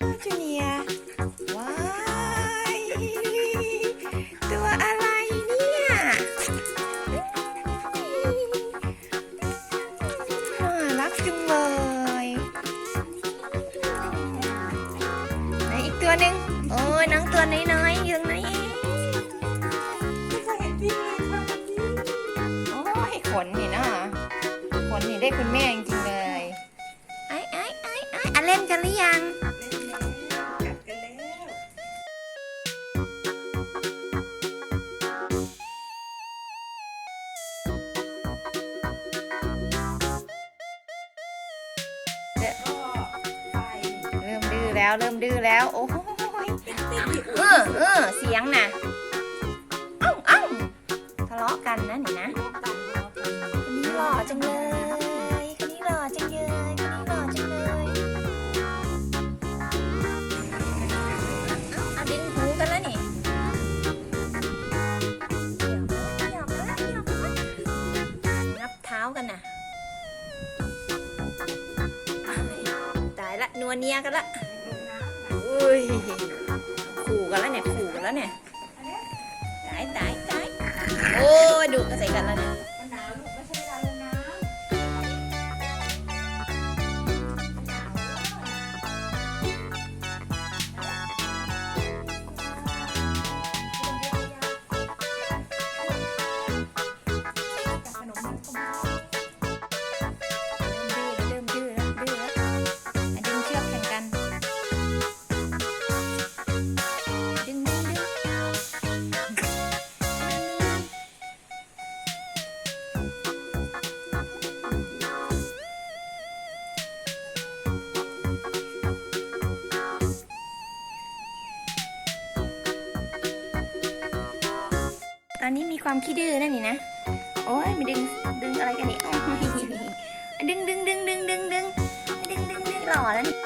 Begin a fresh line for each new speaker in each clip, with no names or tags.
จูเนียร์ว้ายตัวอะไรเนี่ยน่ารักจังเลยไหนอีกตัวหนึ่งโอ้ยน้องตัวน้อยๆอยู่ตรงไหนโอ้ยขนนี่นะขนนี่ได้คุณแม่จริง แล้วเริ่มดื้อแล้วโอ้ยเออเออเสียงน่ะอ้าเอ้าทะเลาะกันนะนี่นะคนนี้หล่อจังเลยคนนี้หล่อจังเลยคนนี้หล่อจังเลยเอ้าเอาดึงหูกันแล้วนี่หยอกแล้วหยอกแล้วงับเท้ากันน่ะตายละนัวเนียกันละ แล้วเนี่ยขู่กันแล้วเนี่ย ตายตายตายโอ้ยดุกันใส่กันแล้วเนี่ย นี้มีความขี้ดื้อนั่นนี่นะ โอ้ยม่ดึงดึงอะไรกันนี่ดึงดึงดึงดึงดึงดึงดึงดึงดึงหล่อแล้วนี่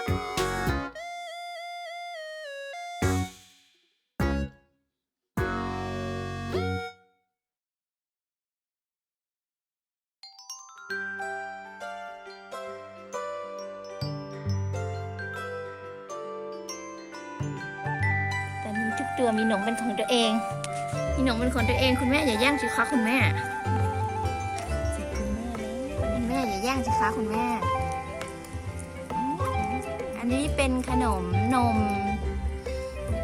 แต่มีทุกตัวมีหนมเป็นของตัวเอง มีหนงเป็นคนตัวเองคุณแม่อย่าแย่งสิคะคุณแม่คุณแม่อย่าแย่งสิคะคุณแม่ อันนี้เป็นขนมนม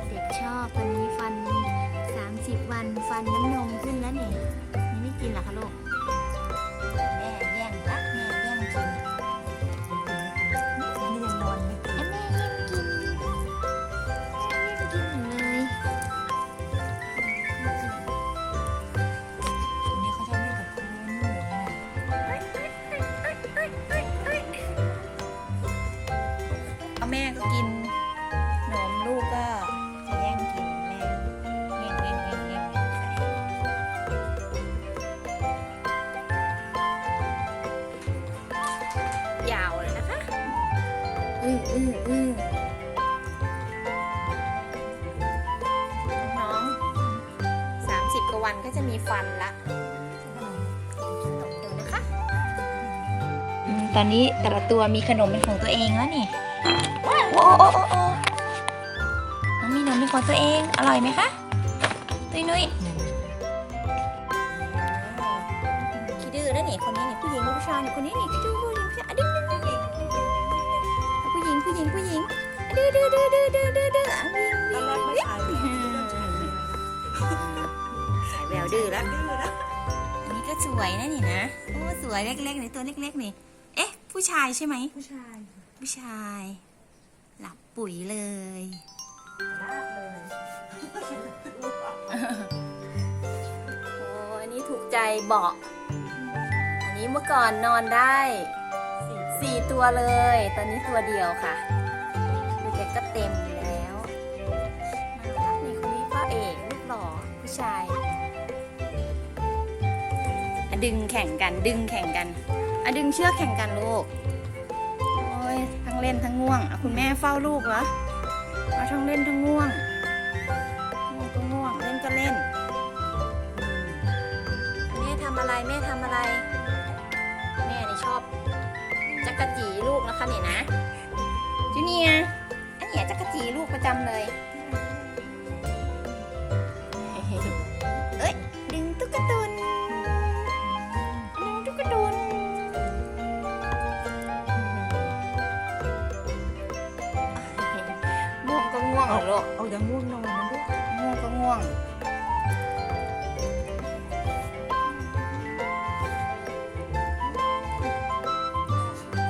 เด็กชอบตอนนี้ฟัน 30 วันฟันน้ำนมขึ้น กินนมลู
ก
ก็จะแย่งกินแม่แย่งแย่งแย่งแย่งยาวเลยนะคะ อืออืออือน้องสามสิบกว่าวันก็จะมีฟันละเดี๋ยวนะคะตอนนี้แต่ละตัวมีขนมเป็นของตัวเองแล้วนี่ โอ้โอ้น้องมีนมเป็นของตัวเอง อร่อยไหมคะ ตุยนุ้ยขี้ดื้อแล้วนี่คนนี้นี่ผู้หญิงผู้ชายนี่คนนี้นี่ขี้ดื้อผู้หญิงผู้ชายอะดึงดึงดึงดึงผู้หญิงผู้หญิงผู้หญิงดื้อดื้อดื้อดื้อดื้อดื้อดื้อวิ่ง
ตอนแรกไม่ใช่เลย
สายแววดื้อแล้ว
ดื้อแล้ว
อันนี้ก็สวยนะนี่นะโอ้สวยเล็กๆนี่ตัวเล็กๆนี่ เอ๊ะ ผู้ชายใช่ไหม
ผู้ชาย
ผู้ชาย ปุ๋ยเลย
ลากเลย
โอ้อันนี้ถูกใจเบาะ อันนี้เมื่อก่อนนอนได้สี่ตัวเลย ตอนนี้ตัวเดียวค่ะดูแกก็เต็มอยู่แล้วน่ารักนี่คนนี้พ่อเอกลูกหล่อผู้ชายอะดึงแข่งกัน ดึงแข่งกันอะดึงเชือกแข่งกันลูกโอ้ยทั้ง เล่นทั้งง่วงอะคุณแม่เฝ้าลูกเหรอเอาทั้งเล่นทั้งง่วงง่วงก็ง่วงเล่นก็เล่น แม่ทำอะไรแม่ทำอะไร แม่นี่ชอบจักรจีลูกนะคะเนี่ยนะจูเนียร์อันเนี่ยจักรจีลูกประจำเลย เหรอลูก
เอาอย่างง่วงนอนนะลูก
ง่วงก็ง่วง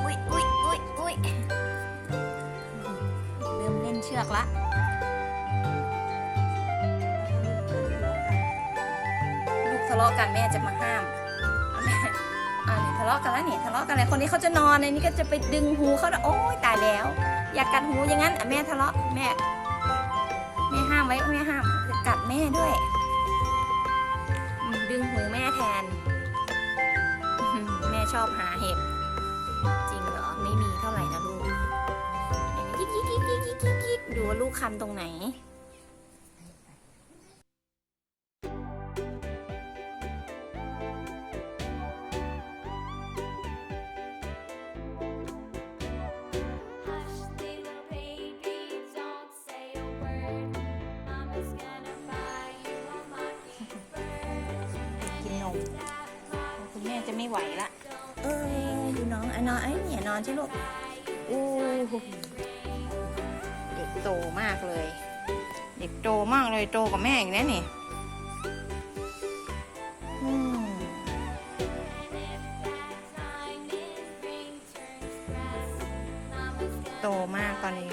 อุ้ยอุ้ยอุ้ยอุ้ยเริ่มเล่นเชือกละลูกทะเลาะกันแม่จะมาห้ามแม่อ่านี่ทะเลาะกันแล้วนี่ทะเลาะกันแล้วคนนี้เขาจะนอนในนี้ก็จะไปดึงหูเขาแล้วโอ้ยตายแล้ว อยากกัดหูอย่างนั้นแม่ทะเลาะแม่ ไว้แม่ห้ามกัดแม่ด้วย ดึงหูแม่แทน แม่ชอบหาเห็บ จริงเหรอ ไม่มีเท่าไหร่นะลูกยิกยิกยิกยิกยิกยิกยิกดูว่าลูกคันตรงไหน คุณแม่จะไม่ไหวละเออดูน้องอนอนไอ้เนี่ยนอนใช่ลูกอู้หูเด็กโตมากเลย เด็กโตมากเลยโตกว่าแม่อีกนะนี่โตมากตอนนี้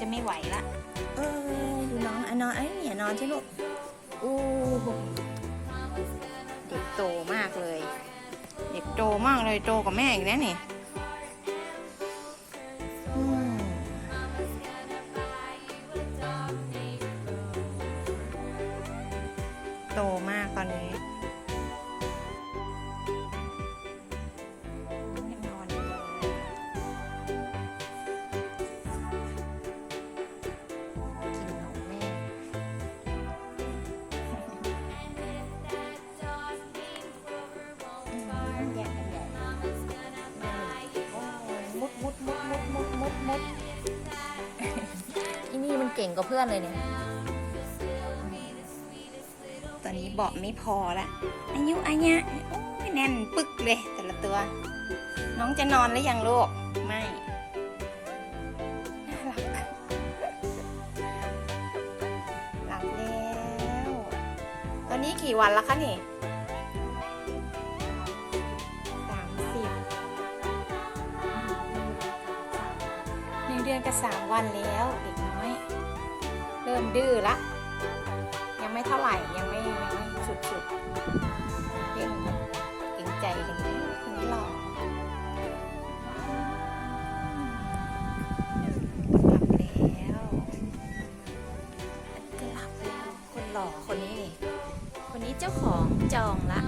จะไม่ไหวละ เออดูน้องไอ้นอนไอ้เนี่ยนอนใช่ลูกอู้หูเด็กโตมากเลย เด็กโตมากเลยโตกว่าแม่อีกนะนี่โตม ก่งกว่าเพื่อนเลยเนี่ย ตอนนี้เบาะไม่พอละ อายุอายุโอ้ยแน่นปึกเลยแต่ละตัว น้องจะนอนแล้วยังลูก ไม่น่ารักหลับแล้ว ตอนนี้กี่วันแล้วคะนี่สามสิบหนึ่งเดือนกับสามวันแล้วเด็กน้อย ริ่มดื้อละ ยังไม่เท่าไหร่ยังไม่ยังไม่สุดสุดๆเล่นเก่งใจกันอยู่คนนี้หล่อหลับแล้วหลับแล้วคนหล่อคนนี้นี่คนนี้เจ้าของจองละ